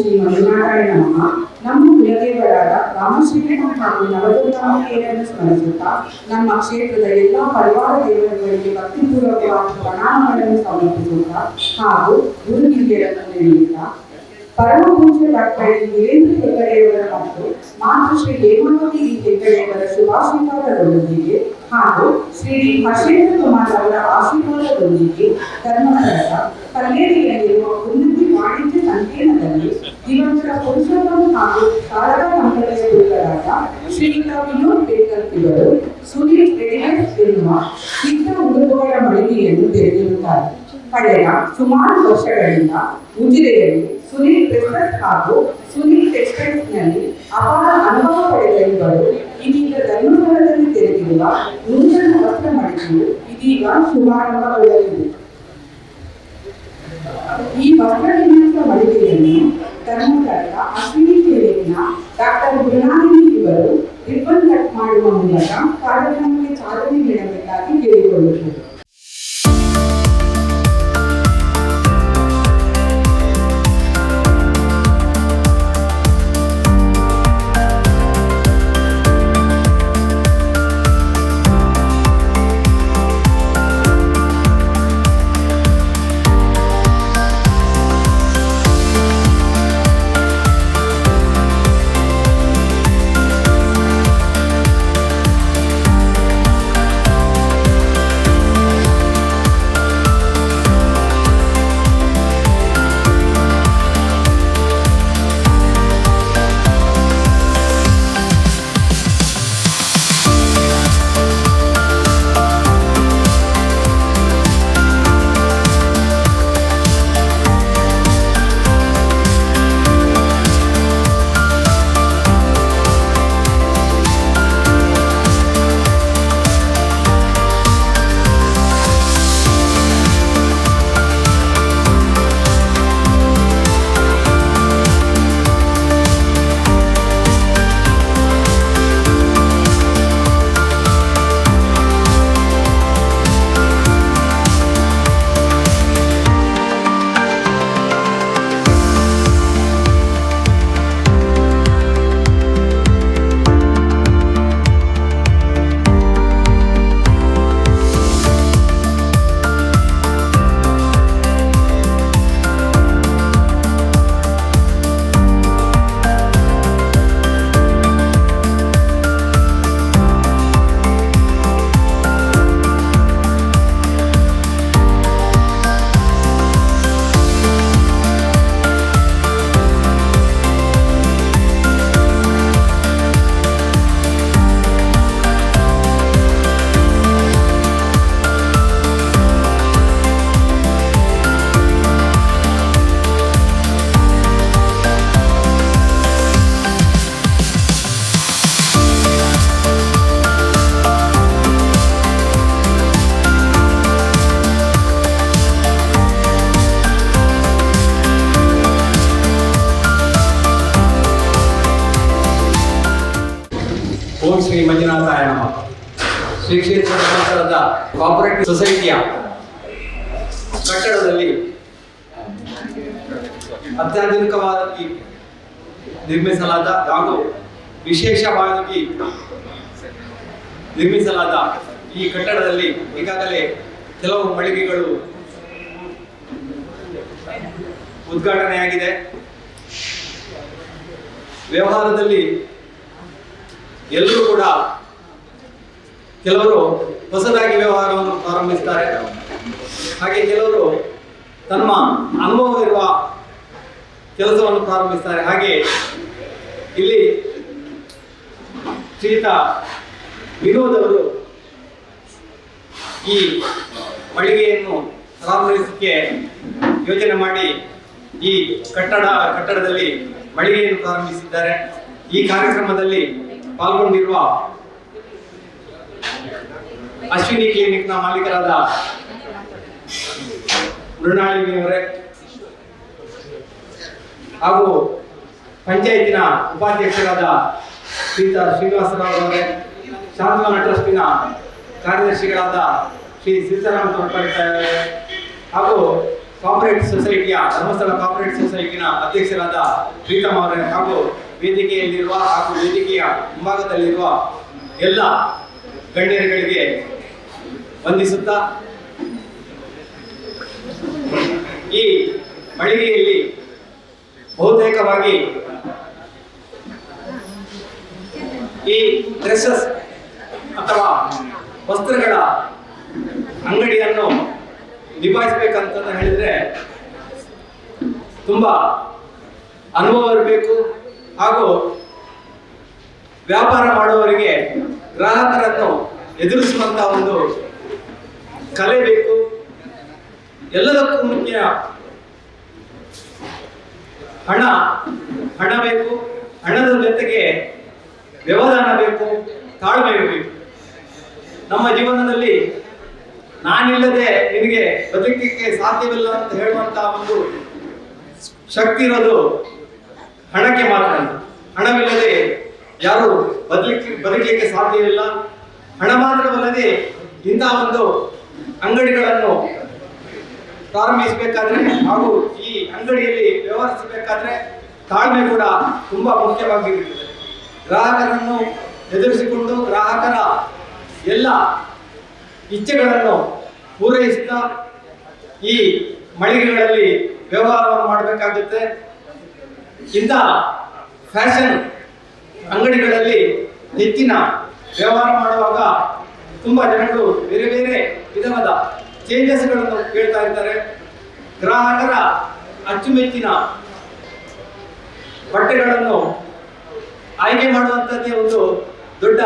ಶ್ರೀ ಮಂಜುನಾರಾಯಣ ನಮಃ ನಮ್ಮ ಕುಲದೇವರಾದ ಹಾಗೂ ನವದುರ್ಗಾಂಬಿಕೆಯರನ್ನು ಸ್ಮರಿಸುತ್ತಾ, ನಮ್ಮ ಕ್ಷೇತ್ರದ ಎಲ್ಲಾ ಪರಿವಾರ ದೇವರುಗಳಿಗೆ ಭಕ್ತಿಪೂರ್ವಕವಾದ ಪ್ರಣಾಮಗಳನ್ನು ಸಮರ್ಪಿಸುತ್ತಾ ಹಾಗೂ ಗುರು ಹಿರಿಯರನ್ನು ನೆನೆಯುತ್ತಾ ಪರಮ ಪೂಜೆ ಡಾಕ್ಟರ್ ವೀರೇಂದ್ರ ಹೆಗ್ಗಡೆಯವರ ಮತ್ತು ಮಾತೃಶ್ರೀ ಹೇಮಾವತಿ ಹೆಗ್ಗಡೆಯವರ ಶುಭಾಶೀರ್ವಾದಗಳೊಂದಿಗೆ ಹಾಗೂ ಶ್ರೀ ಹರ್ಷೇಂದ್ರ ಕುಮಾರ್ ಅವರ ಆಶೀರ್ವಾದದೊಂದಿಗೆ ಧರ್ಮಸ್ಥಳದ ಕಲ್ಲೇರಿಯಲ್ಲಿರುವ ಉನ್ನತಿ ವಾಣಿಜ್ಯ ಸಂಕೀರ್ಣದಲ್ಲಿ ದಿವಂಗತ ಪುರುಷೋತ್ತಮ ಹಾಗೂ ಶಾರದಾ ದಂಪತಿಯ ಪುತ್ರರಾದ ಶ್ರೀಯುತ ವಿನೋದ್ ಬೇಕರ್ ಇವರು ಸುನೀಲ್ ರೆಡಿಮೇಡ್ ಎನ್ನುವ ಸಿದ್ಧ ಉಡುಪುಗಳ ಮಳಿಗೆಯನ್ನು ತೆರೆದಿರುತ್ತಾರೆ ಕಳೆದ ಸುಮಾರು ವರ್ಷಗಳಿಂದ ಉಜಿರೆಯಲ್ಲಿ ಸುನೀಲ್ ಟೆಕ್ಸ್ಟೈಲ್ಸ್ ಹಾಗೂ ಸುನೀಲ್ ಟೆಕ್ಸ್ಟೈಲ್ಸ್ನಲ್ಲಿ ಅಪಾರ ಅನುಭವ ಪಡೆದ ಇವರು ಇದೀಗ ಧರ್ಮಸ್ಥಳದಲ್ಲಿ ತೆರೆದಿರುವ ನೂತನ ವಸ್ತ್ರ ಮಳಿಗೆಯು ಇದೀಗ ಶುಭಾರಂಭಗೊಳ್ಳಲಿದೆ ಈ ವಸ್ತ್ರ ವಿನ್ಯಾಸ ಮಳಿಗೆಯನ್ನು ಧರ್ಮಸ್ಥಳದ ಅಶ್ವಿನಿ ಕ್ಲಿನಿಕ್ನ ಡಾಕ್ಟರ್ ಮೃಣಾಲಿನಿ ಇವರು ರಿಬ್ಬನ್ ಕಟ್ ಮಾಡುವ ಮೂಲಕ ಕಾರ್ಯಕ್ರಮಕ್ಕೆ ಚಾಲನೆ ನೀಡಬೇಕಾಗಿ ಕೇಳಿಕೊಳ್ಳುತ್ತೇವೆ ಕಟ್ಟಡದಲ್ಲಿ ಅತ್ಯಾಧುನಿಕವಾಗಿ ನಿರ್ಮಿಸಲಾದ ಹಾಗೂ ವಿಶೇಷವಾಗಿ ನಿರ್ಮಿಸಲಾದ ಈ ಕಟ್ಟಡದಲ್ಲಿ ಈಗಾಗಲೇ ಕೆಲವು ಮಳಿಗೆಗಳು ಉದ್ಘಾಟನೆಯಾಗಿದೆ. ವ್ಯವಹಾರದಲ್ಲಿ ಎಲ್ಲರೂ ಕೂಡ ಕೆಲವರು ಹೊಸದಾಗಿ ವ್ಯವಹಾರವನ್ನು ಪ್ರಾರಂಭಿಸ್ತಾರೆ. ಹಾಗೆ ಕೆಲವರು ತಮ್ಮ ಅನುಭವವಿರುವ ಕೆಲಸವನ್ನು ಪ್ರಾರಂಭಿಸ್ತಾರೆ. ಹಾಗೆ ಇಲ್ಲಿ ಶ್ರೀತ ವಿನೋದ್ ಅವರು ಈ ಮಳಿಗೆಯನ್ನು ಪ್ರಾರಂಭಿಸಕ್ಕೆ ಯೋಚನೆ ಮಾಡಿ ಈ ಕಟ್ಟಡ, ಕಟ್ಟಡದಲ್ಲಿ ಮಳಿಗೆಯನ್ನು ಪ್ರಾರಂಭಿಸಿದ್ದಾರೆ. ಈ ಕಾರ್ಯಕ್ರಮದಲ್ಲಿ ಪಾಲ್ಗೊಂಡಿರುವ ಅಶ್ವಿನಿ ಕ್ಲಿನಿಕ್ನ ಮಾಲೀಕರಾದ ಮೃಣಾಳಿನಿಯವರೇ ಹಾಗೂ ಪಂಚಾಯತಿನ ಉಪಾಧ್ಯಕ್ಷರಾದ ಶ್ರೀತ ಶ್ರೀನಿವಾಸರಾವ್ ಅವರೇ ಶಾಂತವನ ಟ್ರಸ್ಟಿನ ಕಾರ್ಯದರ್ಶಿಗಳಾದ ಶ್ರೀ ಸೀತಾರಾಮ್ ತೋಡ್ಪಡಿತಾರೆ ಹಾಗೂ ಕಾಪರೇಟ್ ಸೊಸೈಟಿಯ ಧರ್ಮಸ್ಥಳ ಕಾಪರೇಟ್ ಸೊಸೈಟಿನ ಅಧ್ಯಕ್ಷರಾದ ಪ್ರೀತಮ್ ಅವರೇ, ಹಾಗೂ ವೇದಿಕೆಯಲ್ಲಿರುವ ಹಾಗೂ ವೇದಿಕೆಯ ಮುಂಭಾಗದಲ್ಲಿರುವ ಎಲ್ಲ ಗಣ್ಯರುಗಳಿಗೆ ವಂದಿಸುತ್ತಾ ಈ ಮಳಿಗೆಯಲ್ಲಿ ಬಹುತೇಕವಾಗಿ ಈ ಡ್ರೆಸ್ಸಸ್ ಅಥವಾ ವಸ್ತ್ರಗಳ ಅಂಗಡಿಯನ್ನು ನಿಭಾಯಿಸ್ಬೇಕಂತ ಹೇಳಿದ್ರೆ ತುಂಬಾ ಅನುಭವ ಇರಬೇಕು. ಹಾಗೂ ವ್ಯಾಪಾರ ಮಾಡುವವರಿಗೆ ಗ್ರಾಹಕರನ್ನು ಎದುರಿಸುವಂತ ಒಂದು ಕಲೆ ಬೇಕು. ಎಲ್ಲದಕ್ಕೂ ಮುಖ್ಯ ಹಣ ಹಣ ಬೇಕು, ಹಣದ ಜೊತೆಗೆ ವ್ಯವಧಾನ ಬೇಕು, ತಾಳ್ಮೆ ಬೇಕು. ನಮ್ಮ ಜೀವನದಲ್ಲಿ ನಾನಿಲ್ಲದೆ ನಿನಗೆ ಬದುಕಲಿಕ್ಕೆ ಸಾಧ್ಯವಿಲ್ಲ ಅಂತ ಹೇಳುವಂತ ಒಂದು ಶಕ್ತಿ ಇರೋದು ಹಣಕ್ಕೆ ಮಾತ್ರ ಹಣವಿಲ್ಲದೆ ಯಾರು ಬದಲಿಕ್ಕೆ, ಬದುಕಲಿಕ್ಕೆ ಸಾಧ್ಯವಿಲ್ಲ. ಹಣ ಮಾತ್ರವಲ್ಲದೆ ಇಂತಹ ಒಂದು ಅಂಗಡಿಗಳನ್ನು ಪ್ರಾರಂಭಿಸಬೇಕಾದ್ರೆ ಹಾಗೂ ಈ ಅಂಗಡಿಯಲ್ಲಿ ವ್ಯವಹರಿಸಬೇಕಾದ್ರೆ ತಾಳ್ಮೆ ಕೂಡ ತುಂಬಾ ಮುಖ್ಯವಾಗಿರುತ್ತದೆ. ಗ್ರಾಹಕರನ್ನು ಎದುರಿಸಿಕೊಂಡು ಗ್ರಾಹಕರ ಎಲ್ಲ ಇಚ್ಛೆಗಳನ್ನು ಪೂರೈಸುತ್ತಾ ಈ ಮಳಿಗೆಗಳಲ್ಲಿ ವ್ಯವಹಾರವನ್ನು ಮಾಡಬೇಕಾಗುತ್ತೆ. ಇಂಥ ಫ್ಯಾಷನ್ ಅಂಗಡಿಗಳಲ್ಲಿ ಹೆಚ್ಚಿನ ವ್ಯವಹಾರ ಮಾಡುವಾಗ ತುಂಬಾ ಜನಗಳು ಬೇರೆ ಬೇರೆ ವಿಧವಾದ ಚೇಂಜಸ್ಗಳನ್ನು ಕೇಳ್ತಾ ಇದ್ದಾರೆ. ಗ್ರಾಹಕರ ಅಚ್ಚುಮೆಚ್ಚಿನ ಬಟ್ಟೆಗಳನ್ನು ಆಯ್ಕೆ ಮಾಡುವಂಥದ್ದೇ ಒಂದು ದೊಡ್ಡ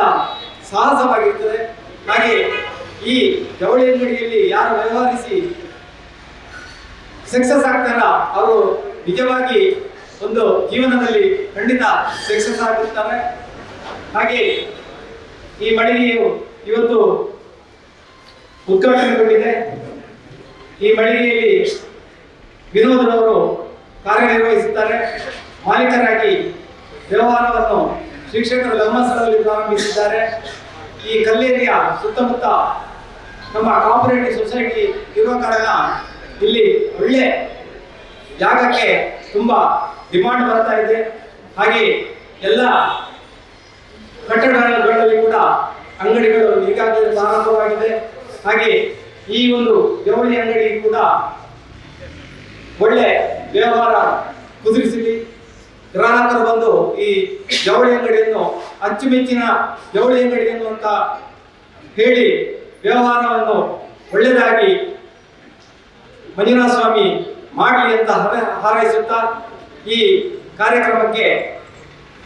ಸಾಹಸವಾಗಿರ್ತದೆ. ಹಾಗೆ ಈ ಜವಳಿ ಅಂಗಡಿಯಲ್ಲಿ ಯಾರು ವ್ಯವಹರಿಸಿ ಸಕ್ಸಸ್ ಆಗ್ತಾರ ಅವರು ನಿಜವಾಗಿ ಒಂದು ಜೀವನದಲ್ಲಿ ಖಂಡಿತ ಸಕ್ಸಸ್ ಆಗುತ್ತಾರೆ. ಹಾಗೆ ಈ ಮಳಿಗೆಯು ಇವತ್ತು ಉದ್ಘಾಟನೆಗೊಂಡಿದೆ. ಈ ಮಳಿಗೆಯಲ್ಲಿ ವಿನೋದನವರು ಕಾರ್ಯನಿರ್ವಹಿಸುತ್ತಾರೆ. ಮಾಲೀಕರಾಗಿ ವ್ಯವಹಾರವನ್ನು ಶಿಕ್ಷಕರು ಧರ್ಮಸ್ಥಳದಲ್ಲಿ ಪ್ರಾರಂಭಿಸಿದ್ದಾರೆ. ಈ ಕಲ್ಲೇರಿಯ ಸುತ್ತಮುತ್ತ ನಮ್ಮ ಕಾಪರೇಟಿವ್ ಸೊಸೈಟಿ ಇರುವ ಕಾರಣ ಇಲ್ಲಿ ಒಳ್ಳೆ ಜಾಗಕ್ಕೆ ತುಂಬ ಡಿಮಾಂಡ್ ಬರ್ತಾ ಇದೆ. ಹಾಗೆ ಎಲ್ಲ ಕಟ್ಟಡಗಳಲ್ಲಿ ಕೂಡ ಅಂಗಡಿಗಳು ಈಗಾಗಲೇ ಪ್ರಾರಂಭವಾಗಿದೆ. ಹಾಗೆ ಈ ಒಂದು ಜವಳಿ ಅಂಗಡಿ ಕೂಡ ಒಳ್ಳೆ ವ್ಯವಹಾರ ಕುದುರಿಸಲಿ ಗ್ರಾಹಕರು ಬಂದು ಈ ಜವಳಿ ಅಂಗಡಿಯನ್ನು ಅಚ್ಚುಮೆಚ್ಚಿನ ಜವಳಿ ಅಂಗಡಿ ಅಂತ ಹೇಳಿ ವ್ಯವಹಾರವನ್ನು ಒಳ್ಳೆಯದಾಗಿ ಮಂಜುನಾಥ ಸ್ವಾಮಿ ಮಾಡಲಿ ಅಂತ ಹರ- ಹಾರೈಸುತ್ತಾ ಈ ಕಾರ್ಯಕ್ರಮಕ್ಕೆ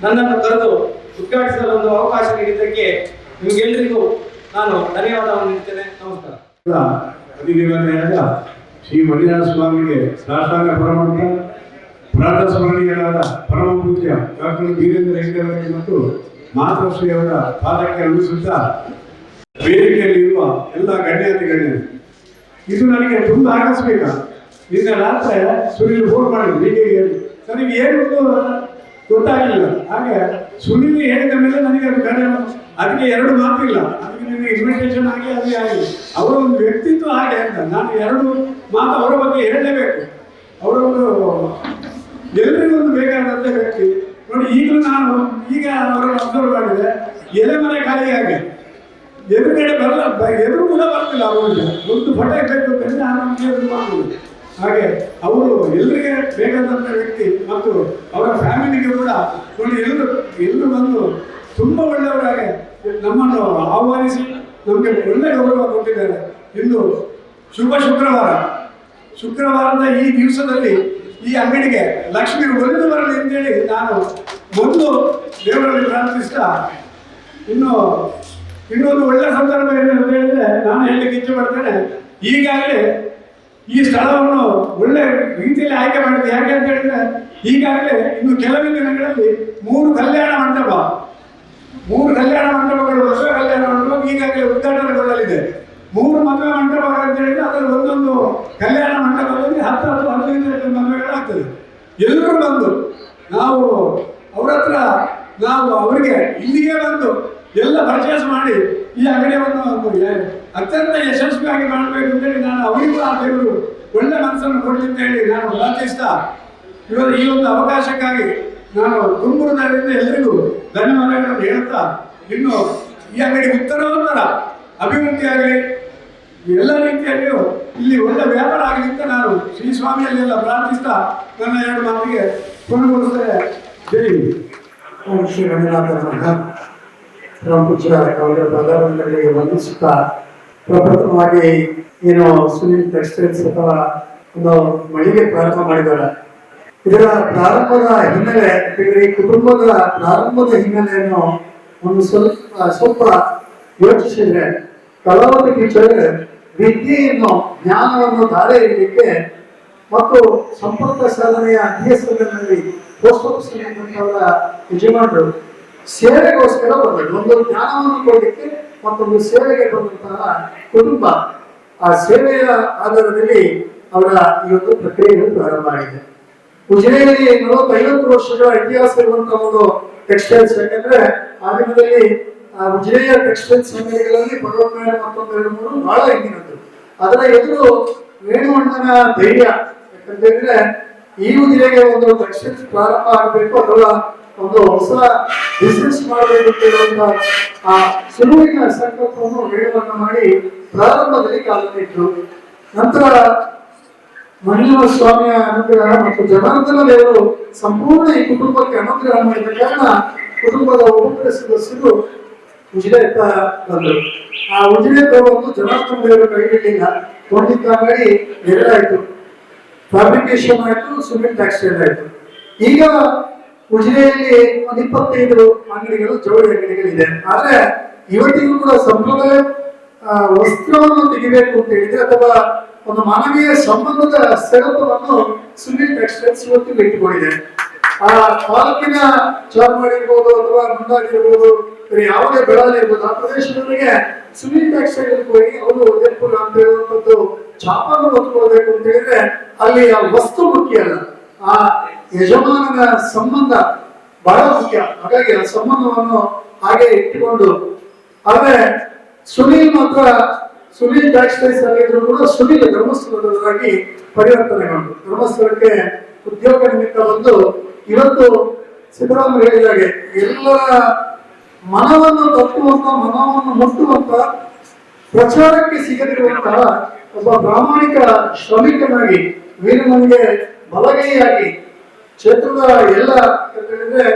ನನ್ನನ್ನು ಕರೆದು ಉದ್ಘಾಟಿಸಲು ಒಂದು ಅವಕಾಶ ನೀಡಿದ್ದಕ್ಕೆ ನಿಮಗೆಲ್ಲರಿಗೂ ನಾನು ಧನ್ಯವಾದವನ್ನು ನಮಸ್ಕಾರ. ಅಧಿದೇವತೆಯಾದ ಶ್ರೀ ಮಲ್ಲಿನಾಥ ಸ್ವಾಮಿಗೆ ಸಾಷ್ಟಾಂಗ ಪರಮಂತ ಪುರಾಣ ಸ್ಮರಣೀಯರಾದ ಪರಮ ಪೂಜ್ಯ ಡಾಕ್ಟರ್ ವೀರೇಂದ್ರ ಹೆಗ್ಗಡವರಿಗೆ ಮತ್ತು ಮಾತೃಶ್ರೀ ಅವರ ಪಾದಕ್ಕೆ ಅನುಸುತ್ತಾ ವೇದಿಕೆಯಲ್ಲಿರುವ ಎಲ್ಲ ಗಣ್ಯಾತಿ ಗಣ್ಯರು ಇದು ನನಗೆ ತುಂಬಾ ಆಕಸ್ಮಿಕ. ನಿನ್ನೆ ರಾತ್ರಿ ಸುನಿಲ್ ಫೋನ್ ಮಾಡಿದ್ರು, ಹೀಗೆ ನನಗೆ ಏನು ಗೊತ್ತಾಗಲಿಲ್ಲ. ಹಾಗೆ ಸುನಿಲ್ ಹೇಳಿದ ಮೇಲೆ ನನಗೆ ಅದು ಅದಕ್ಕೆ ಎರಡು ಮಾತಿಲ್ಲ. ಅದಕ್ಕೆ ನಿಮಗೆ ಇನ್ವಿಟೇಷನ್ ಆಗಿ ಅಲ್ಲಿ ಆಗಿ ಅವರ ಒಂದು ವ್ಯಕ್ತಿತ್ವ ಹಾಗೆ ಅಂತ. ನಾನು ಎರಡು ಮಾತು ಅವರ ಬಗ್ಗೆ ಹೇಳಲೇಬೇಕು. ಅವರೊಂದು ಎಲ್ಲರಿಗೂ ಒಂದು ಬೇಕಾದಂಥ ವ್ಯಕ್ತಿ. ನೋಡಿ, ಈಗಲೂ ನಾನು ಈಗ ಅವರನ್ನು ಅಬ್ಸರ್ವ್ ಮಾಡಿದೆ. ಎಲೆ ಮನೆ ಖಾಲಿಯಾಗಿ ಎದುರುಗಡೆ ಬರಲ್ಲ ಎದುರು ಕೂಡ ಬರ್ತಿಲ್ಲ ಅವರಿಗೆ. ಒಂದು ಪಟ ಬೇಕು ಅಂತ ನಾನು ಹಾಗೆ ಅವರು ಎಲ್ಲರಿಗೆ ಬೇಕಾದಂಥ ವ್ಯಕ್ತಿ ಮತ್ತು ಅವರ ಫ್ಯಾಮಿಲಿಗೆ ಕೂಡ ನೋಡಿ ಎಲ್ಲರೂ ಎಲ್ಲರೂ ಬಂದು ತುಂಬ ಒಳ್ಳೆಯವರಾಗಿ ನಮ್ಮನ್ನು ಆಹ್ವಾನಿಸಿ, ನಮಗೆ ಒಳ್ಳೆ ಗೌರವ ಕೊಟ್ಟಿದ್ದಾರೆ. ಇಂದು ಶುಭ ಶುಕ್ರವಾರ. ಶುಕ್ರವಾರದ ಈ ದಿವಸದಲ್ಲಿ ಈ ಅಂಗಡಿಗೆ ಲಕ್ಷ್ಮಿ ಒಲಿದು ಬರಲಿ ಅಂತೇಳಿ ನಾನು ಒಂದು ದೇವರಲ್ಲಿ ಪ್ರಾರ್ಥಿಸ್ತಾ, ಇನ್ನು ಇನ್ನೊಂದು ಒಳ್ಳೆ ಸಂದರ್ಭ ಏನು ಅಂತ ಹೇಳಿದ್ರೆ ನಾನು ಹೇಳಲಿಕ್ಕೆ ಇಚ್ಛೆ ಪಡ್ತೇನೆ. ಈಗಾಗಲೇ ಈ ಸ್ಥಳವನ್ನು ಒಳ್ಳೆ ರೀತಿಯಲ್ಲಿ ಆಯ್ಕೆ ಮಾಡಿದೆ ಯಾಕೆ ಅಂತ ಹೇಳಿದ್ರೆ, ಈಗಾಗಲೇ ಇನ್ನು ಕೆಲವೇ ದಿನಗಳಲ್ಲಿ ಮೂರು ಕಲ್ಯಾಣ ಮಂಟಪ ಮೂರು ಕಲ್ಯಾಣ ಮಂಟಪಗಳು ಮದುವೆ ಕಲ್ಯಾಣ ಮಂಟಪ, ಈಗಾಗಲೇ ಉದ್ಘಾಟನೆಗೊಳ್ಳಲಿದೆ ಮೂರು ಮದುವೆ ಮಂಟಪಗಳು ಅಂತ ಹೇಳಿದ್ರೆ ಅದರಲ್ಲಿ ಒಂದೊಂದು ಕಲ್ಯಾಣ ಮಂಟಪದಲ್ಲಿ ಹತ್ತು ಹತ್ತು ಹದಿನೈದು ಮದುವೆಗಳಾಗ್ತದೆ. ಎಲ್ಲರೂ ಬಂದು, ನಾವು ಅವ್ರ ಹತ್ರ ನಾವು ಅವರಿಗೆ ಇಲ್ಲಿಗೆ ಬಂದು ಎಲ್ಲ ಪರ್ಚೇಸ್ ಮಾಡಿ ಈ ಅಂಗಡಿಯನ್ನು ಅತ್ಯಂತ ಯಶಸ್ವಿಯಾಗಿ ಮಾಡಬೇಕು ಅಂತೇಳಿ ನಾನು ಅವರಿಗೂ ಆ ದೇವರು ಒಳ್ಳೆ ಮನಸ್ಸನ್ನು ಕೊಡಲಿ ಅಂತ ಹೇಳಿ ನಾನು ಪ್ರಾರ್ಥಿಸ್ತಾ ಇವರು ಈ ಒಂದು ಅವಕಾಶಕ್ಕಾಗಿ ನಾನು ತುಂಬುವುದರಿಂದ ಎಲ್ಲರಿಗೂ ಧನ್ಯವಾದಗಳನ್ನು ಹೇಳ್ತಾ ಇನ್ನು ಈ ಅಂಗಡಿ ಉತ್ತರೋತ್ತರ ಅಭಿವೃದ್ಧಿಯಾಗಲಿ ಎಲ್ಲ ರೀತಿಯಲ್ಲಿಯೂ ಇಲ್ಲಿ ಒಳ್ಳೆ ವ್ಯಾಪಾರ ಆಗಲಿ ಅಂತ ನಾನು ಶ್ರೀ ಸ್ವಾಮಿಯಲ್ಲೆಲ್ಲ ಪ್ರಾರ್ಥಿಸ್ತಾ ನನ್ನ ಎರಡು ಮಾತಿಗೆ ಪೂರ್ಣಗೊಳಿಸ್ತೇನೆ ಜೈ ಓಂ ಶ್ರೀ ರಂಗನಾಥ ಪೂಜ್ಯ ಅವರ ಪದಾರ್ಥಗಳಿಗೆ ವಂದಿಸುತ್ತಾ, ಪ್ರಪ್ರಥಮವಾಗಿ ಏನು ಸುನಿಲ್ ಟೆಕ್ಸ್ಟೈಲ್ಸ್ ಅಥವಾ ಒಂದು ಮಳಿಗೆ ಪ್ರಾರಂಭ ಮಾಡಿದ್ದಾರೆ. ಇದರ ಪ್ರಾರಂಭದ ಹಿನ್ನೆಲೆ ಈ ಕುಟುಂಬದ ಪ್ರಾರಂಭದ ಹಿನ್ನೆಲೆಯನ್ನು ಒಂದು ಸ್ವಲ್ಪ ಸ್ವಲ್ಪ ಯೋಚಿಸಿದ್ರೆ ಕಲಾವತಿ ಟೀಚರ್ ವಿದ್ಯೆಯನ್ನು, ಜ್ಞಾನವನ್ನು ಧಾರೆ ಇರಲಿಕ್ಕೆ ಮತ್ತು ಸಂಪರ್ಕ ಸಾಧನೆಯ ಅಧ್ಯಯನದಲ್ಲಿ ಪೋಸ್ಟ್ ಅವರ ಯಜಮಾನರು ಸೇವೆಗೋಸ್ಕರ ಬಂದರು. ಒಂದು ಜ್ಞಾನವನ್ನು ಕೊಡಲಿಕ್ಕೆ ಮತ್ತೊಂದು ಸೇವೆಗೆ ಬಂದಂತಹ ಕುಟುಂಬ ಆ ಸೇವೆಯ ಆಧಾರದಲ್ಲಿ ಅವರ ಈ ಒಂದು ಪ್ರಕ್ರಿಯೆಗಳು ಪ್ರಾರಂಭ ಆಗಿದೆ ಉಜಿರೆಯಲ್ಲಿ ನಲವತ್ತೈವತ್ತು ವರ್ಷಗಳ ಇತಿಹಾಸ ಇರುವಂತಹ ಒಂದು ಟೆಕ್ಸ್ಟೈಲ್ಸ್ ಯಾಕಂದ್ರೆ ಆ ದಿನದಲ್ಲಿ ಉಜಿರೆಯ ಟೆಕ್ಸ್ಟೈಲ್ಸ್ ಅಂಗಡಿಗಳಲ್ಲಿ ಪರ್ವತ ಮತ್ತೊಂದು ಎರಡು ಮೂರು ಬಹಳ ಹಿಂದಿನದ್ದು. ಅದರ ಎದುರು ವೇಣುವಣ್ಣನ ಧೈರ್ಯ ಯಾಕಂತಂದ್ರೆ ಈ ಉಜಿರೆಗೆ ಒಂದು ಟೆಕ್ಸ್ಟೈಲ್ಸ್ ಪ್ರಾರಂಭ ಆಗಬೇಕು ಅಥವಾ ಒಂದು ಹೊಸ ಬಿಸ್ನೆಸ್ ಮಾಡಬೇಕು ಅಂತ ಆ ಸುಳುವಿನ ಸಂಕಲ್ಪವನ್ನು ವೇಣುವನ್ನ ಮಾಡಿ ಪ್ರಾರಂಭದಲ್ಲಿ ಕಾಲನಿಟ್ರು ನಂತರ ಮಂಜುನಾಥ ಸ್ವಾಮಿಯ ಅನುಗ್ರಹ ಮತ್ತು ಜನಾರ್ದನ ದೇವರು ಸಂಪೂರ್ಣ ಈ ಕುಟುಂಬಕ್ಕೆ ಅನುಗ್ರಹ ಮಾಡಿದ ಕಾರಣ ಕುಟುಂಬದ ಒಬ್ಬೊಬ್ಬರ ಸದಸ್ಯರು ಉಜಿರೆತ ಬಂದರು. ಆ ಉಜಿರೆತ ಬಂದು ಜನಾರ್ದನ ದೇವರ ಕೈಗಿಟ್ಟಿಲ್ಲ ಅಂಗಡಿ ಎರಡಾಯ್ತು ಫ್ಯಾಬ್ರಿಕೇಶನ್ ಆಯಿತು ಸಿಮೆಂಟ್ ಟೆಕ್ಸ್ಟೈಲ್ ಆಯಿತು. ಈಗ ಉಜಿರೆಯಲ್ಲಿ ಒಂದು ಇಪ್ಪತ್ತೈದು ಅಂಗಡಿಗಳು, ಜವಳಿ ಅಂಗಡಿಗಳಿದೆ. ಆದ್ರೆ ಇವತ್ತಿಗೂ ಕೂಡ ಸಂಪ್ರದಾಯ ವಸ್ತ್ರವನ್ನು ತೆಗಿಬೇಕು ಅಂತ ಹೇಳಿದ್ರೆ ಅಥವಾ ಒಂದು ಮಾನವೀಯ ಸಂಬಂಧದ ಸೆಳೆತವನ್ನು ಸುನಿಲ್ ಟೆಕ್ಸ್ಟೈಲ್ಸ್ ಇವತ್ತು ಇಟ್ಟುಕೊಂಡಿದೆ. ಆ ತಾಲೂಕಿನ ಚಾರ್ಮಾಡಿ ಇರ್ಬೋದು ಅಥವಾ ಮುಂದಾಗಿ ಇರ್ಬೋದು, ಬೇರೆ ಯಾವುದೇ ಬೆಳವಣಿಗೆ ಇರ್ಬೋದು, ಆ ಪ್ರದೇಶದವರಿಗೆ ಸುನಿಲ್ ಟೆಕ್ಸ್ಟೈಲ್ ಹೋಗಿ ಅವರು ಎಪ್ಪುಲ ಅಂತ ಹೇಳುವಂಥದ್ದು ಛಾಪನ್ನು ಹೊತ್ಕೊಳ್ಬೇಕು ಅಂತ ಹೇಳಿದ್ರೆ ಅಲ್ಲಿ ಆ ವಸ್ತು ಮುಖ್ಯ ಅಲ್ಲ. ಆ ಯಜಮಾನನ ಸಂಬಂಧ ಬಹಳ ಮುಖ್ಯ. ಹಾಗಾಗಿ ಆ ಸಂಬಂಧವನ್ನು ಹಾಗೆ ಇಟ್ಟುಕೊಂಡು, ಆದ್ರೆ ಸುನೀಲ್ ಮಾತ್ರ ಸುನೀಲ್ ಟ್ಯಾಕ್ಸ್ಟೈಲ್ಸ್ ಆಗಿದ್ರು ಕೂಡ ಸುನೀಲ್ ಪರಿವರ್ತನೆ ಪರಿವರ್ತನೆಗೊಂಡು ಧರ್ಮಸ್ಥಳಕ್ಕೆ ಉದ್ಯೋಗ ನಿಮಿತ್ತ ಬಂದು ಇವತ್ತು ಸಿದ್ದರಾಮಯ್ಯ ಹೇಳಿದಾಗೆ ಎಲ್ಲ ಮನವನ್ನು ತಟ್ಟುವಂತ ಮನವನ್ನು ಮುಟ್ಟುವಂತ ಪ್ರಚಾರಕ್ಕೆ ಸಿಗದಿರುವಂತಹ ಒಬ್ಬ ಪ್ರಾಮಾಣಿಕ ಶ್ರಮಿಕನಾಗಿ, ವೀರಮನಿಗೆ ಬಲಗೈಯಾಗಿ ಕ್ಷೇತ್ರದ ಎಲ್ಲ ಹೇಳಿದ್ರೆ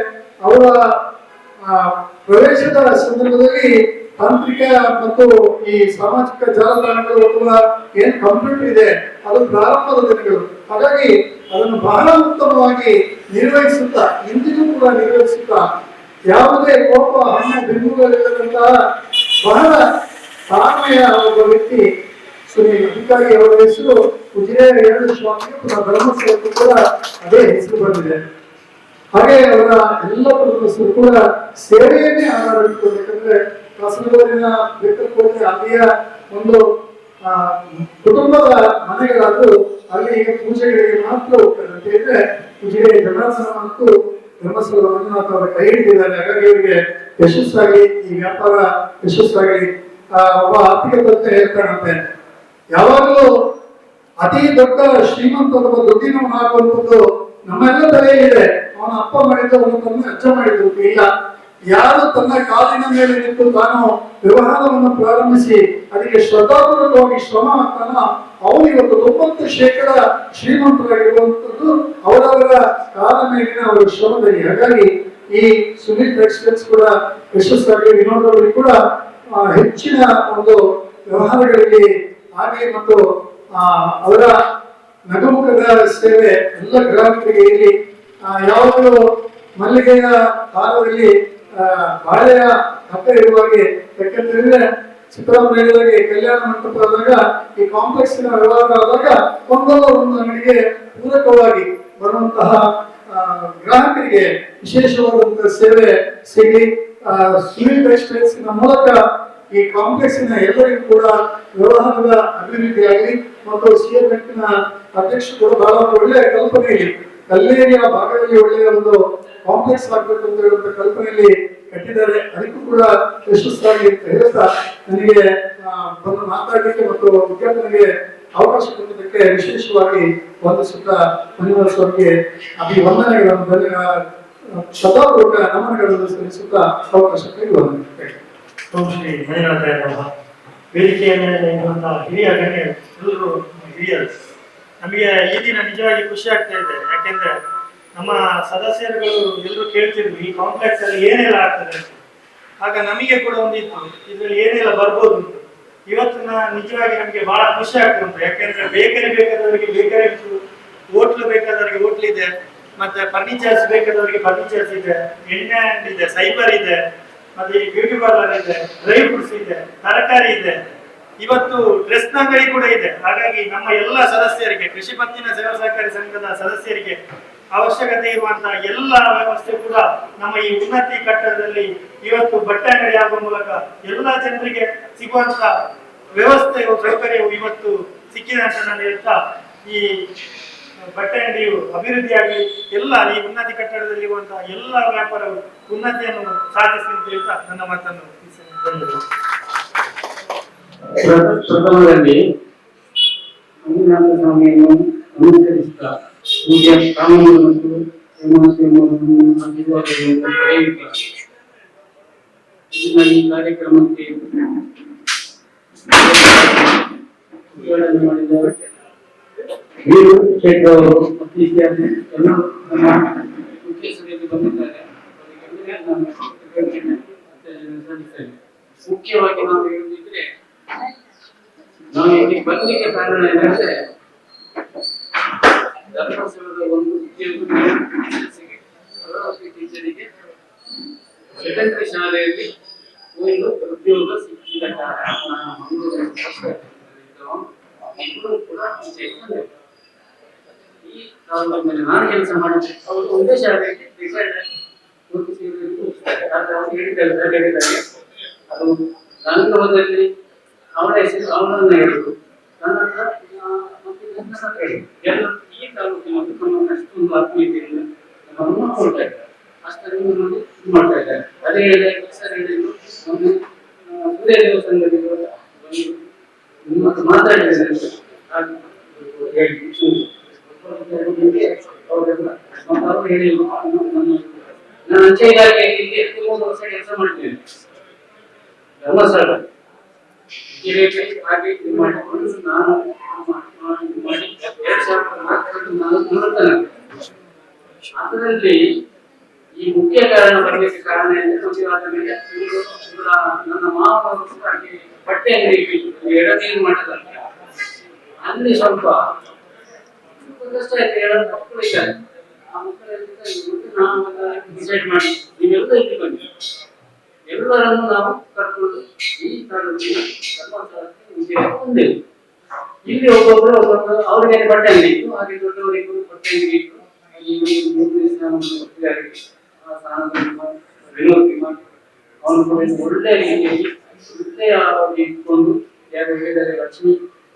ಅವರ ಪ್ರವೇಶದ ಸಂದರ್ಭದಲ್ಲಿ ತಾಂತ್ರಿಕ ಮತ್ತು ಈ ಸಾಮಾಜಿಕ ಜಾಲತಾಣಗಳು ಅಥವಾ ಏನ್ ಕಂಪ್ಯೂಟರ್ ಇದೆ, ಅದು ಪ್ರಾರಂಭದ ದಿನಗಳು. ಹಾಗಾಗಿ ಅದನ್ನು ಬಹಳ ಉತ್ತಮವಾಗಿ ನಿರ್ವಹಿಸುತ್ತಾ, ಇಂದಿಗೂ ಕೂಡ ನಿರ್ವಹಿಸುತ್ತಾ, ಯಾವುದೇ ಕೋಪ ಹಣ್ಣು ಬಿಂದುಗಳಿಲ್ಲದಂತಹ ಬಹಳ ತಾಳ್ಮೆಯ ಒಬ್ಬ ವ್ಯಕ್ತಿ ಶ್ರೀ ಅಧಿಕಾರಿ ಅವರ ಹೆಸರು ಉಜಿರೆ ಎರಡು ಸ್ವಾಮಿ ಧರ್ಮಸ್ಥಳಕ್ಕೂ ಕೂಡ ಅದೇ ಹೆಸರು ಬಂದಿದೆ. ಹಾಗೆ ಅವರ ಎಲ್ಲ ಹೆಸರು ಕೂಡ ಸೇವೆಯನ್ನೇ ಆಧಾರ ಇಟ್ಕೊಳ್ಬೇಕಂದ್ರೆ ಕಾಸರಗೋಡಿನ ಬೆಟ್ಟಕ್ಕೋಗಿ ಅಲ್ಲಿಯ ಒಂದು ಕುಟುಂಬದ ಮನೆಗಳಾದ್ರು ಅಲ್ಲಿ ಪೂಜೆಗಳಿಗೆ ಮಾತ್ರ ಹೋಗ್ತಾರೆ. ಅಂತ ಹೇಳಿದ್ರೆ ಉಜಿರೆ ಜನಾಸನ ಮತ್ತು ಧರ್ಮಸ್ಥಳದ ಮಂಜುನಾಥ ಅವರ ಕೈ ಹಿಡಿದಿದ್ದಾರೆ. ಹಾಗಾಗಿ ಇವರಿಗೆ ಯಶಸ್ಸಾಗಿ ಈ ವ್ಯಾಪಾರ ಯಶಸ್ಸಾಗಿ ಒಬ್ಬ ಆರ್ಥಿಕ ತಜ್ಞ ಹೇಳ್ತಾನಂತೆ. ಯಾವಾಗಲೂ ಅತಿ ದೊಡ್ಡ ಶ್ರೀಮಂತ ಅಥವಾ ದುಡ್ಡಿನವನಾಗುವಂಥದ್ದು ನಮ್ಮೆಲ್ಲ ತಲೆಯಲ್ಲಿದೆ. ಅವನ ಅಪ್ಪ ಮಾಡಿದ್ದು ಅವನ ತಂದೆ ಅಜ್ಜ ಮಾಡಿದ್ರು ಇಲ್ಲ ಯಾರು ತನ್ನ ಕಾಲಿನ ಮೇಲೆ ನಿಂತು ತಾನು ವ್ಯವಹಾರವನ್ನು ಪ್ರಾರಂಭಿಸಿ ಅದಕ್ಕೆ ಶ್ರದ್ಧಾಪೂರ್ವಕವಾಗಿ ಶ್ರಮ ಹಾಕ್ತಾನ ಅವನು ಇವತ್ತು ತೊಂಬತ್ತು ಶೇಕಡ ಶ್ರೀಮಂತರಾಗಿರುವಂತದ್ದು ಅವರವರ ಕಾಲ ಮೇಲಿನ ಅವರ ಶ್ರಮದಲ್ಲಿ. ಹಾಗಾಗಿ ಈ ಸುನೀಲ್ ಟೆಕ್ಸ್ಟೈಲ್ಸ್ ಕೂಡ ಯಶಸ್ಸಾಗಿ ವಿನೋದ್ ಅವರಿಗೆ ಕೂಡ ಹೆಚ್ಚಿನ ಒಂದು ವ್ಯವಹಾರಗಳಲ್ಲಿ ಹಾಗೆ ಮತ್ತು ಅವರ ನಗುಮುಖದ ಸೇವೆ ಎಲ್ಲ ಗ್ರಾಹಕರಿಗೆ ಇಲ್ಲಿ ಯಾವಾಗಲೂ ಮಲ್ಲಿಗೆಯ ಹಾರದಲ್ಲಿ ಆ, ಬಾಳೆಯ ಹತ್ತ ಇರುವಾಗೆ ಯಾಕಂತಂದ್ರೆ ಹೇಳಿದಾಗೆ ಕಲ್ಯಾಣ ಮಂಟಪ ಆದಾಗ ಈ ಕಾಂಪ್ಲೆಕ್ಸ್ ವ್ಯವಹಾರ ಆದಾಗ ಒಂದಲ್ಲ ಒಂದು ಅಂಗಡಿಗೆ ಪೂರಕವಾಗಿ ಬರುವಂತಹ ಗ್ರಾಹಕರಿಗೆ ವಿಶೇಷವಾದಂತಹ ಸೇವೆ ಸಿಗಿ ಸುನೀಲ್ ಟೆಕ್ಸ್ಟೈಲ್ಸ್ ಮೂಲಕ ಈ ಕಾಂಪ್ಲೆಕ್ಸಿನ ಎಲ್ಲರಿಗೂ ಕೂಡ ವ್ಯವಹಾರದ ಅಭಿವೃದ್ಧಿ ಆಗಲಿ ಮತ್ತು ಸಿಎಂ ಬ್ಯಾಂಕಿನ ಅಧ್ಯಕ್ಷ ಕೂಡ ಬಹಳ ಒಳ್ಳೆಯ ಕಲ್ಪನೆ ಇದೆ ಕಲ್ಲೇರಿಯ ಭಾಗದಲ್ಲಿ ಒಳ್ಳೆಯ ಒಂದು ಕಾಂಪ್ಲೆಕ್ಸ್ ಆಗ್ಬೇಕು ಅಂತ ಹೇಳುವಂತ ಕಲ್ಪನೆಯಲ್ಲಿ ಕಟ್ಟಿದ್ದಾರೆ. ಅದಕ್ಕೂ ಕೂಡ ಯಶಸ್ಸಾಗಿ ಹೇಳ್ತಾ ನನಗೆ ಬಂದು ಮಾತಾಡಲಿಕ್ಕೆ ಮತ್ತು ವಿದ್ಯಾರ್ಥಿಗಳಿಗೆ ಅವಕಾಶ ಕೊಟ್ಟಿದ್ದಕ್ಕೆ ವಿಶೇಷವಾಗಿ ಒಂದು ಸುತ್ತ ಮಣಿವಾಸ ಅವರಿಗೆ ಅಭಿವಂದನೆಗಳನ್ನು ಧನ್ಯ ಶತಾಪೂರ್ವಕ ನಮನಗಳನ್ನು ಸಲ್ಲಿಸುತ್ತಾ ಅವಕಾಶಕ್ಕೆ ವಂದನೆ ಓಂ ಶ್ರೀ ಮಣಿನಾಥಾಯ ನಮಃ. ವೇದಿಕೆಯ ಮೇಲೆ ಇರುವಂತಹ ಹಿರಿಯ ಗಣ್ಯರು, ಎಲ್ಲರೂ ಹಿರಿಯರು. ನಮಗೆ ಈ ದಿನ ನಿಜವಾಗಿ ಖುಷಿ ಆಗ್ತಾ ಇದೆ. ಯಾಕೆಂದ್ರೆ ನಮ್ಮ ಸದಸ್ಯರುಗಳು ಎಲ್ಲರೂ ಕೇಳ್ತಿದ್ರು, ಈ ಕಾಂಪ್ಲೆಕ್ಸ್ ಅಲ್ಲಿ ಏನೆಲ್ಲ ಆಗ್ತದೆ ಅಂತ. ಆಗ ನಮಗೆ ಕೂಡ ಒಂದಿತ್ತು, ಇದ್ರಲ್ಲಿ ಏನೆಲ್ಲ ಬರ್ಬೋದು ಅಂತ. ಇವತ್ತು ನಾ- ನಿಜವಾಗಿ ನಮಗೆ ಬಹಳ ಖುಷಿ ಆಗ್ತಾ ಉಂಟು. ಯಾಕೆಂದ್ರೆ ಬೇಕರಿ ಬೇಕಾದವರಿಗೆ ಬೇಕರಿ ಉಂಟು ಹೋಟ್ಲು ಬೇಕಾದವರಿಗೆ ಹೋಟ್ಲ್ ಇದೆ, ಮತ್ತೆ ಫರ್ನಿಚರ್ಸ್ ಬೇಕಾದವರಿಗೆ ಫರ್ನಿಚರ್ಸ್ ಇದೆ, ಎಣ್ಣೆ ಇದೆ ಸೈಬರ್ ಇದೆ, ಮತ್ತೆ ಬ್ಯೂಟಿ ಪಾರ್ಲರ್ ಇದೆ ಡ್ರೈ ಫ್ರೂಟ್ಸ್ ಇದೆ, ತರಕಾರಿ ಇದೆ. ಇವತ್ತು ಡ್ರೆಸ್ ಅಂಗಡಿ ಕೂಡ ಇದೆ. ಹಾಗಾಗಿ ನಮ್ಮ ಎಲ್ಲ ಸದಸ್ಯರಿಗೆ, ಕೃಷಿ ಪತ್ತಿನ ಸೇವಾ ಸಹಕಾರಿ ಸಂಘದ ಸದಸ್ಯರಿಗೆ ಅವಶ್ಯಕತೆ ಇರುವಂತಹ ಎಲ್ಲ ವ್ಯವಸ್ಥೆ ಕೂಡ ನಮ್ಮ ಈ ಉನ್ನತಿ ಕಟ್ಟಡದಲ್ಲಿ ಇವತ್ತು ಬಟ್ಟೆ ಅಂಗಡಿ ಆಗುವ ಮೂಲಕ ಎಲ್ಲ ಜನರಿಗೆ ಸಿಗುವಂತ ವ್ಯವಸ್ಥೆಯು, ಸೌಕರ್ಯವು ಇವತ್ತು ಸಿಕ್ಕಿದ ನಾನು ಹೇಳ್ತಾ, ಈ ಬಟ್ಟೆ ಅಂಗಡಿಯು ಅಭಿವೃದ್ಧಿಯಾಗಿ ಎಲ್ಲ ಈ ಉನ್ನತಿ ಕಟ್ಟಡದಲ್ಲಿ ಇರುವಂತಹ ಎಲ್ಲ ವ್ಯಾಪಾರವು ಉನ್ನತಿಯನ್ನು ಸಾಧಿಸಲಿ ಅಂತ ಹೇಳ್ತಾ ನನ್ನ ಮಾತನ್ನು ಮುಗಿಸ್ತೇನೆ. ಪ್ರಥಮದಲ್ಲಿ ಮಂಜುನಾಥ ಸ್ವಾಮಿಯನ್ನು ನಮಸ್ಕರಿಸುತ್ತಾ ಪೂಜೆ ಕಾನೂನು ಮತ್ತು ಕ್ಷೇಮಾಕ್ಷೇಮವನ್ನು ಆಶೀರ್ವಾದಗಳನ್ನು ಪಡೆಯುತ್ತಾ ಇಂದಿನ ಈ ಕಾರ್ಯಕ್ರಮಕ್ಕೆ ಉದ್ಘಾಟನೆ ಮಾಡಿದ್ದಾರೆ ವೀರು ಶೆಟ್ಟಿ ಅವರು ಮತ್ತು ಇತ್ಯಾದಿ ಎಲ್ಲರೂ ನಮ್ಮ ಮುಖ್ಯಸ್ಥರಿಗೆ ಬಂದಿದ್ದಾರೆ ಅವರಿಗೆಲ್ಲರಿಗೂ ನಾನು ಕೃತಜ್ಞತೆ ಸಲ್ಲಿಸ್ತೇನೆ ಮುಖ್ಯವಾಗಿ ನಾವು ನಾವು ಇಲ್ಲಿ ಬರ್ಲಿಕ್ಕೆ ಕಾರಣ ಏನಂದ್ರೆ, ಧರ್ಮಸ್ಥಳದ ಒಂದು ಟೀಚರಿಗೆ ಸೆಕೆಂಡರಿ ಶಾಲೆಯಲ್ಲಿ ಒಂದು ಉದ್ಯೋಗ ಸಿಕ್ಕಿದ ಕಾರಣ ನಾನು. ಕೂಡ. ಈ ನಾನು ಕೆಲಸ ಮಾಡಿದ್ದೆ ಅವರು ಒಂದೇ ಅವ್ರು ಹೇಳಿದ್ದಾರೆ ಅದು ಗಂಗವದಲ್ಲಿ ಅವಳ ಹೆಸರು ಅವಳನ್ನ ಹೇಳಿದ್ರು ನನ್ನ ಹತ್ರ ಆ, ಮತ್ತೆ ನನ್ನ ಈ ತಾಲೂಕಿನ ನಮ್ಮ ಅಷ್ಟೊಂದು ಆತ್ಮೀಯತೆಯಿಂದ ನಮ್ಮನ್ನು ನೋಡ್ಕೊಳ್ತಾ ಇದ್ದಾರೆ ಅಷ್ಟರಿಂದ ನೋಡಿ ಇದು ಮಾಡ್ತಾ ಇದ್ದಾರೆ ಅದೇ ಹೇಳಿದ ಸರ್ ಹೇಳಿದ್ರು ಮೊನ್ನೆ ಆ, ಸೂರ್ಯ ದೇವ ಸಂಘದಲ್ಲಿ ಬಂದು ನಿಮ್ಮ ಹತ್ರ ಮಾತಾಡಿದ್ದಾರೆ ಹಾಗೆ ಹೇಳಿ ಅವರೆಲ್ಲ ಮತ್ತು ಅವರು ಹೇಳಿದ್ರು ನನ್ನ ನಾನು ಅಂಚೆ ಇಲಾಖೆಯಲ್ಲಿ ಎಷ್ಟು ಮೂರು ವರ್ಷ ಕೆಲಸ ಮಾಡ್ತೇನೆ ಧರ್ಮಸ್ಥಳ ಕಿರೀಟಿ ಹಾಗೆ ಇದು ಮಾಡಿಕೊಂಡು ನಾನು ಮಾಡಿ ಮಾಡಿ ಎರಡು ಸಾವಿರದ ನಾಲ್ಕರಲ್ಲಿ ನಾನು ನಿವೃತ್ತನಾದೆ. ಅದರಲ್ಲಿ ಈ ಮುಖ್ಯ ಕಾರಣ ಬರಲಿಕ್ಕೆ ಕಾರಣ ಎಂದ್ರೆ ನಮಗೆ ಮೇಲೆ ಇವರು ಇವರ ನನ್ನ ಮಾವನವರು ಕೂಡ ಹಾಗೆ ಬಟ್ಟೆ ಅಂಗಡಿ ಇಟ್ಟಿದ್ರು, ಎಡನೀರು ಮಠದಲ್ಲಿ ಅಲ್ಲಿ ಸ್ವಲ್ಪ ಒಂದಷ್ಟು ಆಯ್ತು ಎರಡು ಮಕ್ಕಳು ಇದ್ದಾರೆ ಆ ಮಕ್ಕಳಲ್ಲಿ ಇವ್ರು ನಾವು ಡಿಸೈಡ್ ಮಾಡಿ ನೀವೆಲ್ಲ ಇಲ್ಲಿ ಬನ್ನಿ ಎಲ್ಲರನ್ನು ನಾವು ಕಟ್ಕೊಂಡು ಈ ವಿಜಯ ಇಲ್ಲಿ ಒಬ್ಬೊಬ್ರು ಒಬ್ಬೊಬ್ಬರು ಅವ್ರಿಗೆ ಬಟ್ಟೆ ಅಂಗಡಿ ಹಾಗೆ ದೊಡ್ಡವರಿಗೂ ಬಟ್ಟೆ ಅಂಗಡಿ ಇತ್ತು ಈ ಮೂರನೇ ಸ್ಥಾನವನ್ನು ಆ ಸ್ಥಾನದಲ್ಲಿ ಮಾಡಿ, ವಿನೋದ್ ಕುಮಾರ್ ಅವನು ಕೂಡ ಒಳ್ಳೆ ರೀತಿಯಲ್ಲಿ ಒಳ್ಳೆಯ ಇಟ್ಕೊಂಡು ಯಾರು ಹೇಳಿದರೆ ಲಕ್ಷ್ಮಿ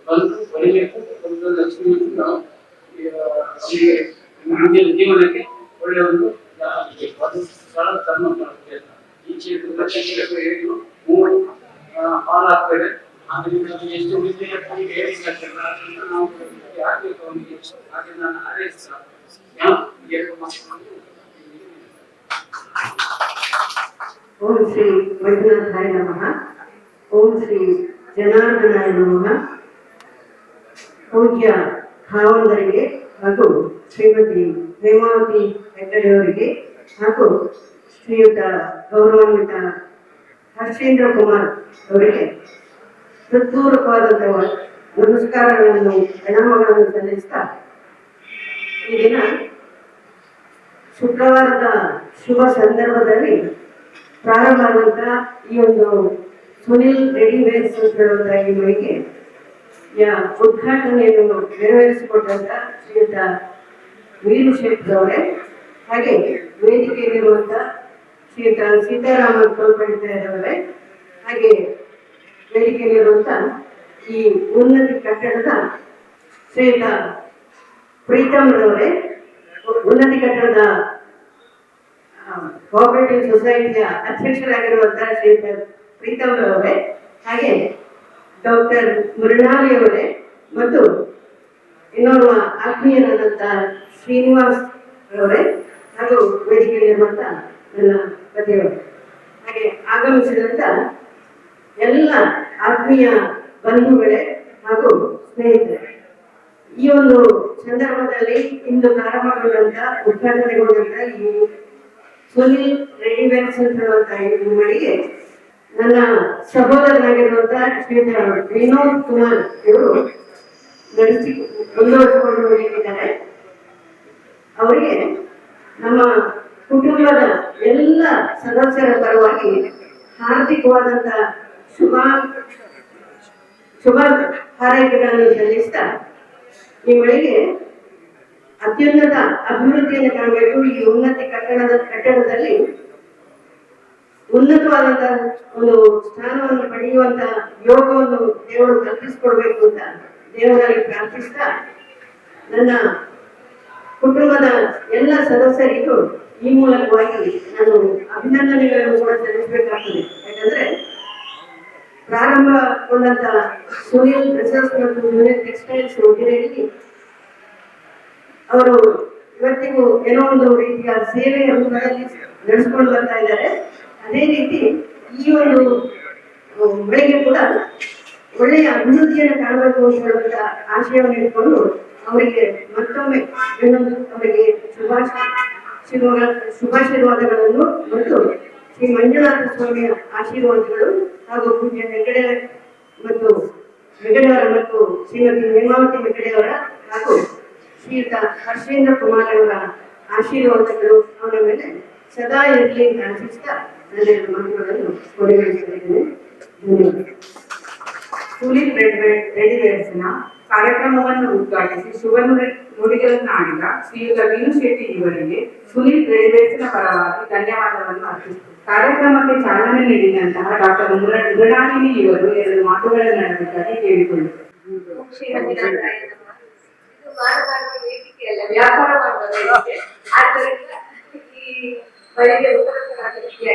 ಬಂದು ಬರಬೇಕು ಒಂದು ಲಕ್ಷ್ಮಿ ನಾವು ಮುಂದಿನ ಜೀವನಕ್ಕೆ ಒಳ್ಳೆಯ ಒಂದು. ಅದು ಸ್ಥಳ ಕರ್ಮ ಕ್ಷೇತ್ರ. ಈ ಕ್ಷೇತ್ರದ ಕ್ಷೇತ್ರಕ್ಕೆ ಹೇಳಿದ್ರು ಮೂರು ಹಾಲ್ ಆಗ್ತದೆ ಅದರಿಂದ ಅದು ಎಷ್ಟು ವಿದ್ಯಾರ್ಥಿಗಳಿಗೆ ಹೇಳಿದ್ದಾರೆ ಅದನ್ನ ನಾವು ಆಗ್ಬೇಕು ಅವನಿಗೆ ಹಾಗೆ ನಾನು ಹಾರೈಸ್ತಾ ಯಾ- ಎರಡು ಮಕ್ಕಳು ಓಂ ಶ್ರೀ ಮಂಜುನಾಥಾಯ ನಮಃ ಓಂ ಶ್ರೀ ಜನಾರ್ದನಾಯ ನಮಃ ಪೂಜ್ಯ ಭಾವಂದರಿಗೆ ಹಾಗೂ ಶ್ರೀಮತಿ ಹೇಮಾವತಿ ಹೆಗ್ಗಡೆಯವರಿಗೆ ಹಾಗೂ ಶ್ರೀಯುತ ಗೌರವಾನ್ವಿತ ಹರ್ಷೇಂದ್ರ ಕುಮಾರ್ ಅವರಿಗೆ ಹೃತ್ಪೂರ್ವಕವಾದಂತಹ ನಮಸ್ಕಾರಗಳನ್ನು, ಪ್ರಣಾಮಗಳನ್ನು ಸಲ್ಲಿಸ್ತಾ ಈ ದಿನ ಶುಕ್ರವಾರದ ಶುಭ ಸಂದರ್ಭದಲ್ಲಿ ಪ್ರಾರಂಭ ಆದಂತಹ ಈ ಒಂದು ಸುನಿಲ್ ರೆಡಿಮೇಡ್ಸ್ ಹೇಳುವಂತ ಈ ಮಳಿಗೆ ಉದ್ಘಾಟನೆಯನ್ನು ನೆರವೇರಿಸಿಕೊಟ್ಟಂತ ಶ್ರೀಯುತ ವೀರು ಶೆಟ್ಟಿ ಅವರೇ. ಹಾಗೆ ವೇದಿಕೆಯಲ್ಲಿರುವಂತ ಸೀತಾರಾಮ ಸೀತಾರಾಮನ್ ಅವರೇ ಹಾಗೆ ಬೇಡಿಕೆಯಲ್ಲಿರುವಂತ ಈ ಉನ್ನತಿ ಕಟ್ಟಡದ ಶ್ರೀತ ಪ್ರೀತಮ್ ರವರೇ, ಉನ್ನತಿ ಕಟ್ಟಡದ ಕೋಆಪರೇಟಿವ್ ಸೊಸೈಟಿಯ ಅಧ್ಯಕ್ಷರಾಗಿರುವಂತಹ ಶ್ರೀತ ಪ್ರೀತಮ್ ರವರೇ, ಹಾಗೆ ಡಾಕ್ಟರ್ ಮೃಣಾಲಿ ಅವರೇ ಮತ್ತು ಇನ್ನೋರ್ವ ಆತ್ಮೀಯರಾದಂತಹ ಶ್ರೀನಿವಾಸ್ ಅವರೇ ಹಾಗೂ ವೇದಿಕೆಯಲ್ಲಿರುವಂಥ ನನ್ನ ಕಥೆಗಳು ಹಾಗೆ ಆಗಮಿಸಿದಂತ ಎಲ್ಲ ಆತ್ಮೀಯ ಬಂಧುಗಳೇ ಹಾಗೂ ಸ್ನೇಹಿತರೆ, ಈ ಒಂದು ಸಂದರ್ಭದಲ್ಲಿ ಇಂದು ಪ್ರಾರಂಭಗೊಂಡಂತ ಉದ್ಘಾಟನೆಗೊಂಡಂತ ಈ ಸುನಿಲ್ ರೆಡಿವೇರ್ ಸೆಂಟರ್ ಅಂತ ಈ ಮಳಿಗೆ ನನ್ನ ಸಹೋದರನಾಗಿರುವಂತ ಶ್ರೀಯುತ ವಿನೋದ್ ಕುಮಾರ್ ಇವರು ನಡೆಸಿ ಮುಂದುವರಿಸಿಕೊಂಡು ಹೋಗಿದ್ದಾರೆ. ಅವರಿಗೆ ನಮ್ಮ ಕುಟುಂಬದ ಎಲ್ಲ ಸದಸ್ಯರ ಪರವಾಗಿ ಹಾರ್ದಿಕವಾದಂತ ಶುಭ ಶುಭ ಹಾರೈಕೆಗಳನ್ನು ಸಲ್ಲಿಸ್ತಾ ನಿಮ್ಮೊಳಗೆ ಮಳೆಗೆ ಅತ್ಯುನ್ನತ ಅಭಿವೃದ್ಧಿಯನ್ನು ಕಾಣಬೇಕು. ಈ ಉನ್ನತಿ ಕಟ್ಟಡದ ಕಟ್ಟಡದಲ್ಲಿ ಉನ್ನತವಾದಂತಹ ಒಂದು ಸ್ಥಾನವನ್ನು ಪಡೆಯುವಂತ ಯೋಗವನ್ನು ದೇವರು ಕಲ್ಪಿಸಿಕೊಡ್ಬೇಕು ಅಂತ ದೇವರಲ್ಲಿ ಪ್ರಾರ್ಥಿಸ್ತಾ ನನ್ನ ಕುಟುಂಬದ ಎಲ್ಲ ಸದಸ್ಯರಿಗೂ ಈ ಮೂಲಕವಾಗಿ ನಾನು ಅಭಿನಂದನೆಗಳನ್ನು ಕೂಡ ಸಲ್ಲಿಸಬೇಕಾಗ್ತದೆ. ಯಾಕಂದ್ರೆ ಪ್ರಾರಂಭಗೊಂಡಂತ ಸುನಿಲ್ ಡ್ರೆಸಸ್ ಮತ್ತು ಯೂನಿಟ್ ಟೆಕ್ಸ್ಟೈಲ್ಸ್ ಅವರು ಇವತ್ತಿಗೂ ಏನೋ ಒಂದು ರೀತಿಯ ಸೇವೆ ಹಂತದಲ್ಲಿ ನಡೆಸ್ಕೊಂಡು ಬರ್ತಾ ಇದ್ದಾರೆ. ಅದೇ ರೀತಿ ಈ ಒಂದು ಬೆಳೆಗೆ ಕೂಡ ಒಳ್ಳೆಯ ಅಭಿವೃದ್ಧಿಯನ್ನು ಕಾಣಬೇಕು ಅಂತ ಹೇಳುವಂತ ಆಶಯವನ್ನು ಇಟ್ಕೊಂಡು ಅವರಿಗೆ ಮತ್ತೊಮ್ಮೆ ಇನ್ನೊಂದು ಅವರಿಗೆ ಶುಭಾಶ ಶುಭ- ಶುಭಾಶೀರ್ವಾದಗಳನ್ನು ಮತ್ತು ಶ್ರೀ ಮಂಜುನಾಥ ಸ್ವಾಮಿಯ ಆಶೀರ್ವಾದಗಳು ಹಾಗೂ ಪೂಜ್ಯ ಹೆಗಡೆ ಮತ್ತು ಹೆಗಡೆಯವರ ಮತ್ತು ಶ್ರೀಮತಿ ಹೇಮಾವತಿ ಹೆಗಡೆಯವರ ಹಾಗೂ ಶ್ರೀಯುತ ಹರ್ಷೇಂದ್ರ ಕುಮಾರ್ ಅವರ ಆಶೀರ್ವಾದಗಳು ಅವರ ಮೇಲೆ ಸದಾ ಇರಲಿ ಆಶಿಸ್ತಾ ನನ್ನ ಮಾತುಗಳನ್ನು ಕೊನೆಗೊಳಿಸಿದ್ದೇನೆ ಧನ್ಯವಾದ. ಸುನಿಲ್ ರೆಡಿವೇರ್ಸ್ನ ಕಾರ್ಯಕ್ರಮವನ್ನು ಉದ್ಘಾಟಿಸಿ ಶುಭ ನುಡಿ ನುಡಿಗಳನ್ನು ಆಡಿದ ಶ್ರೀಯುತ ವೀನು ಶೆಟ್ಟಿ ಇವರಿಗೆ ಸುನಿಲ್ ರೈಲ್ವೇಸ್ನ ಪರವಾಗಿ ಧನ್ಯವಾದವನ್ನು ಅರ್ಪಿಸಿದರು ಕಾರ್ಯಕ್ರಮಕ್ಕೆ ಚಾಲನೆ ನೀಡಿದಂತಹ ಡಾಕ್ಟರ್ ಮೃಣಾಲಿನಿ ಇವರು ಎರಡು ಇದು ಮಾನವ ವೇದಿಕೆಯಲ್ಲ ವ್ಯಾಪಾರ ಮಾಡುವ ಆದ್ದರಿಂದ ಈ ಬಳಿಗೆ ಉತ್ತರ ಕರ್ನಾಟಕಕ್ಕೆ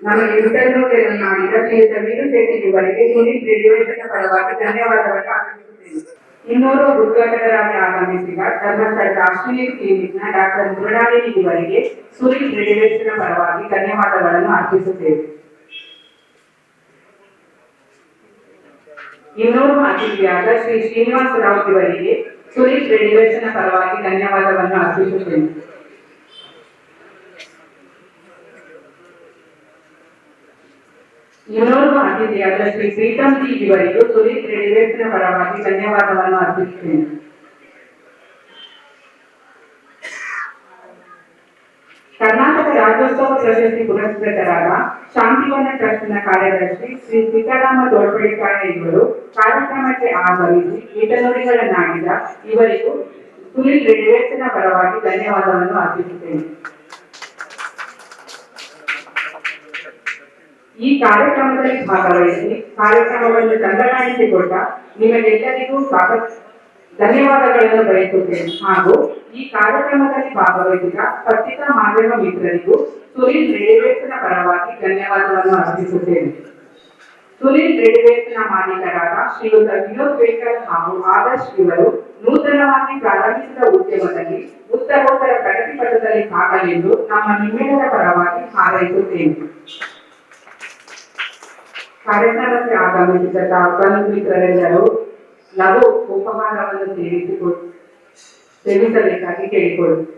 ನಮಗೆ ಇಂಟರ್ವ್ಯೂಗಳನ್ನು ಮಾಡಿದ ಶ್ರೀಯುತ ವೀನು ಶೆಟ್ಟಿ ಇವರಿಗೆ ಸುನಿಲ್ ರೆಡಿವೇರ್ಸ್ನ ಪರವಾಗಿ ಧನ್ಯವಾದವನ್ನು ಅರ್ಪಿಸುತ್ತೇನೆ ಇನ್ನೋರ್ವ ಉದ್ಘಾಟಕರಾಗಿ ಆಗಮಿಸಿದ ಧರ್ಮಸ್ಥಳದ ಅಶ್ವಿನಿ ಕ್ಲಿನಿಕ್ನ ಡಾಕ್ಟರ್ ಮೃಣಾಲಿನಿ ಇವರಿಗೆ ಸುನಿಲ್ ರೆಡಿವೇರ್ಸ್ನ ಪರವಾಗಿ ಧನ್ಯವಾದಗಳನ್ನು ಅರ್ಪಿಸುತ್ತೇವೆ ಇನ್ನೋರ್ವ ಅತಿಥಿಯಾದ ಶ್ರೀ ಶ್ರೀನಿವಾಸ ರಾವ್ ಇವರಿಗೆ ಸುರೇಶ್ ರೆಡಿವೇಶನ್ ಪರವಾಗಿ ಧನ್ಯವಾದವನ್ನು ಅರ್ಪಿಸುತ್ತೇನೆ ಇನ್ನೋರ್ವ ಅತಿಥಿಯಾದ ಶ್ರೀ ಪ್ರೀತಮ್ ಜಿ ಇವರಿಗೂ ಸುರೇಶ್ ರೆಡಿವೇಶನ್ ಪರವಾಗಿ ಧನ್ಯವಾದವನ್ನು ಅರ್ಪಿಸುತ್ತೇನೆ. ಕರ್ನಾಟಕ ರಾಜ್ಯೋತ್ಸವ ಪ್ರಶಸ್ತಿ ಪುರಸ್ಕೃತರಾದ ಶಾಂತಿವನ ಟ್ರಸ್ಟ್ನ ಕಾರ್ಯದರ್ಶಿ ಶ್ರೀ ಸೀತಾರಾಮ ತೋಳ್ಪಡಿಕಾಯ ಇವರು ಕಾರ್ಯಕ್ರಮಕ್ಕೆ ಆಗಮಿಸಿ ಈಟನುಡಿಗಳನ್ನಾಡಿದ ಇವರಿಗೂ ಸುನೀಲ್ ರೆಡಿವೇಶನ ಪರವಾಗಿ ಧನ್ಯವಾದವನ್ನು ಅರ್ಪಿಸುತ್ತೇನೆ. ಈ ಕಾರ್ಯಕ್ರಮದಲ್ಲಿ ಭಾಗವಹಿಸಿ ಕಾರ್ಯಕ್ರಮವನ್ನು ತಂದಗಾಣಿಸಿಕೊಟ್ಟ ನಿಮಗೆಲ್ಲರಿಗೂ ಸ್ವಾಗತ ಧನ್ಯವಾದಗಳನ್ನು ಬಯಸುತ್ತೇನೆ ಹಾಗೂ ಈ ಕಾರ್ಯಕ್ರಮದಲ್ಲಿ ಭಾಗವಹಿಸಿದ ಪತ್ರಿಕಾ ಮಾಧ್ಯಮ ಮಿತ್ರರಿಗೂ ಸುನಿಲ್ ರೇಡಿವೇಸ್ನ ಪರವಾಗಿ ಧನ್ಯವಾದವನ್ನು ಅರ್ಪಿಸುತ್ತೇನೆ. ಸುನಿಲ್ ರೇಡಿವೇಸ್ನ ಮಾಲೀಕರಾದ ಶ್ರೀಯುತ ವಿನೋದ್ ಬೇಕರ್ ಹಾಗೂ ಆದರ್ಶ್ ಇವರು ನೂತನವಾಗಿ ಪ್ರಾರಂಭಿಸಿದ ಉದ್ಯಮದಲ್ಲಿ ಉತ್ತರೋತ್ತರ ಪ್ರಗತಿ ಪಥದಲ್ಲಿ ಸಾಗಲೆಂದು ನಮ್ಮ ನಿಮ್ಮೆಲ್ಲರ ಪರವಾಗಿ ಹಾರೈಸುತ್ತೇನೆ. ಕಾರ್ಯಕ್ರಮಕ್ಕೆ ಆಗಮಿಸಿದ ಬಂಧು ಮಿತ್ರರೆಲ್ಲರೂ ಲಘು ಉಪಹಾರವನ್ನು ಸೇವಿಸಿಕೊಟ್ಟು ಸೇವಿಸಬೇಕಾಗಿ ಕೇಳಿಕೊಳ್ಳುತ್ತೇನೆ